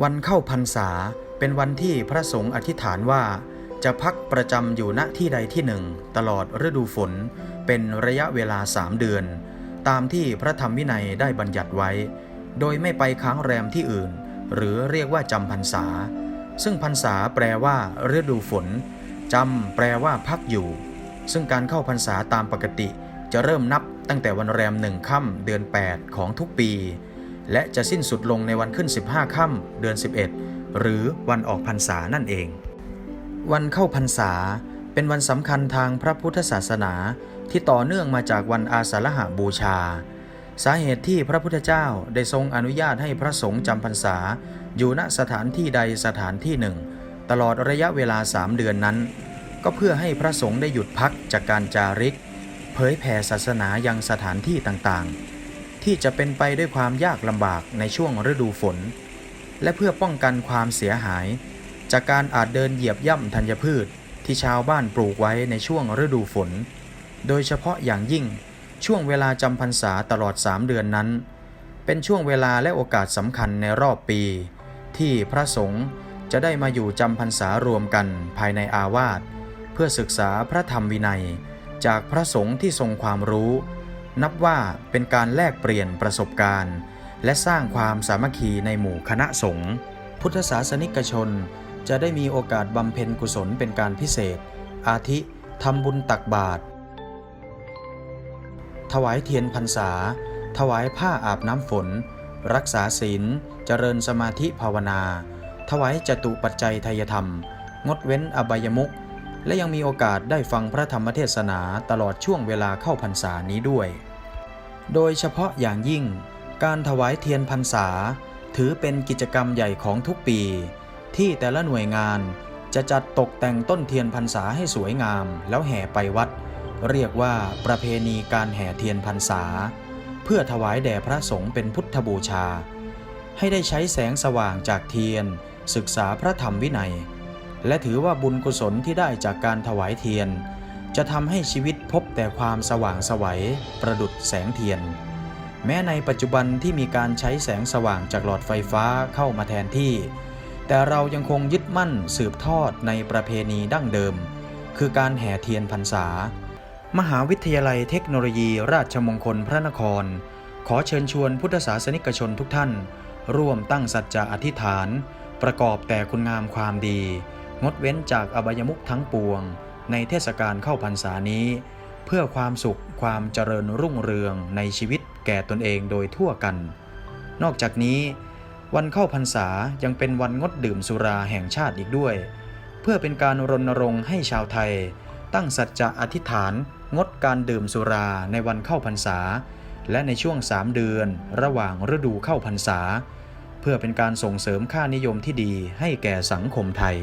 วันเข้าพรรษาเป็นวันที่พระสงฆ์อธิษฐานว่าจะพักประจำอยู่ณที่ใดที่หนึ่ง ตลอดฤดูฝน เป็นระยะเวลาสามเดือน ตามที่พระธรรมวินัยได้บัญญัติไว้ โดยไม่ไปค้างแรมที่อื่น หรือเรียกว่าจำพรรษา ซึ่งพรรษาแปลว่าฤดูฝนจำแปลว่าพักอยู่ ซึ่งการเข้าพรรษาตามปกติ จะเริ่มนับตั้งแต่วันแรมหนึ่งค่ำเดือน 8 ของทุกปี และจะสิ้นสุดลงในวันขึ้น 15 ค่ำเดือน 11 หรือวันออกพรรษานั่นเอง วันเข้าพรรษาเป็นวันสำคัญทางพระพุทธศาสนาที่ต่อเนื่องมาจากวันอาสาฬหาบูชา สาเหตุที่พระพุทธเจ้าได้ทรงอนุญาตให้พระสงฆ์จำพรรษา อยู่ณสถานที่ใดสถานที่หนึ่ง ตลอดระยะเวลาสามเดือนนั้น ก็เพื่อให้พระสงฆ์ได้หยุดพักจากการจาริก เผยแผ่ศาสนายังสถานที่ต่างๆ ที่จะเป็นไปด้วยความยากลำบากในช่วงฤดูฝน และเพื่อป้องกันความเสียหาย จากการอาจเดินเหยียบย่ำธัญพืชที่ชาวบ้านปลูกไว้ในช่วงฤดูฝน โดยเฉพาะอย่างยิ่งช่วงเวลาจำพรรษาตลอด 3 เดือนนั้น เป็นช่วงเวลาและโอกาสสำคัญในรอบปี ที่พระสงฆ์จะได้มาอยู่จำพรรษารวมกันภายในอาวาสเพื่อศึกษาพระธรรมวินัย จากพระสงฆ์ที่ทรงความรู้ นับว่าเป็นการแลกเปลี่ยนประสบการณ์ และสร้างความสามัคคีในหมู่คณะสงฆ์พุทธศาสนิกชน จะได้มีโอกาสบำเพ็ญกุศลเป็นการพิเศษ อาทิทำบุญตักบาตรถวายเทียนพรรษา ถวายผ้าอาบน้ำฝน รักษาศีล เจริญสมาธิภาวนา ถวายจตุปัจจัยทายธรรม งดเว้นอบายมุข และยังมีโอกาสได้ฟังพระธรรมเทศนาตลอดช่วงเวลาเข้าพรรษานี้ด้วย โดยเฉพาะอย่างยิ่ง การถวายเทียนพรรษา ถือเป็นกิจกรรมใหญ่ของทุกปี ที่แต่ละหน่วยงานจะจัดตกแต่งต้นเทียนพรรษาให้สวยงาม แล้วแห่ไปวัด เรียกว่าประเพณีการแห่เทียนพรรษา เพื่อถวายแด่พระสงฆ์เป็นพุทธบูชา ให้ได้ใช้แสงสว่างจากเทียน ศึกษาพระธรรมวินัย และถือว่าบุญกุศลที่ได้จากการถวายเทียน จะทำให้ชีวิตพบแต่ความสว่างสวัยประดุดแสงเทียน แม้ในปัจจุบันที่มีการใช้แสงสว่างจากหลอดไฟฟ้าเข้ามาแทนที่ แต่เรายังคงยึดมั่นสืบทอดในประเพณีดั้งเดิม คือการแห่เทียนพรรษา มหาวิทยาลัยเทคโนโลยีราชมงคลพระนคร ขอเชิญชวนพุทธศาสนิกชนทุกท่าน ร่วมตั้งสัจจะอธิษฐาน ประกอบแต่คุณงามความดี งดเว้นจากอบายมุขทั้งปวง ในเทศกาลเข้าพรรษานี้ เพื่อความสุขความเจริญรุ่งเรืองในชีวิตแก่ตนเองโดยทั่วกัน นอกจากนี้ วันเข้าพรรษายังเป็นวันงดดื่มสุราแห่งชาติอีกด้วย เพื่อเป็นการรณรงค์ให้ชาวไทย ตั้งสัจจะอธิษฐาน งดการดื่มสุราในวันเข้าพรรษา และในช่วง3เดือนระหว่างฤดูเข้าพรรษา เพื่อเป็นการส่งเสริมค่านิยมที่ดีให้แก่สังคมไทย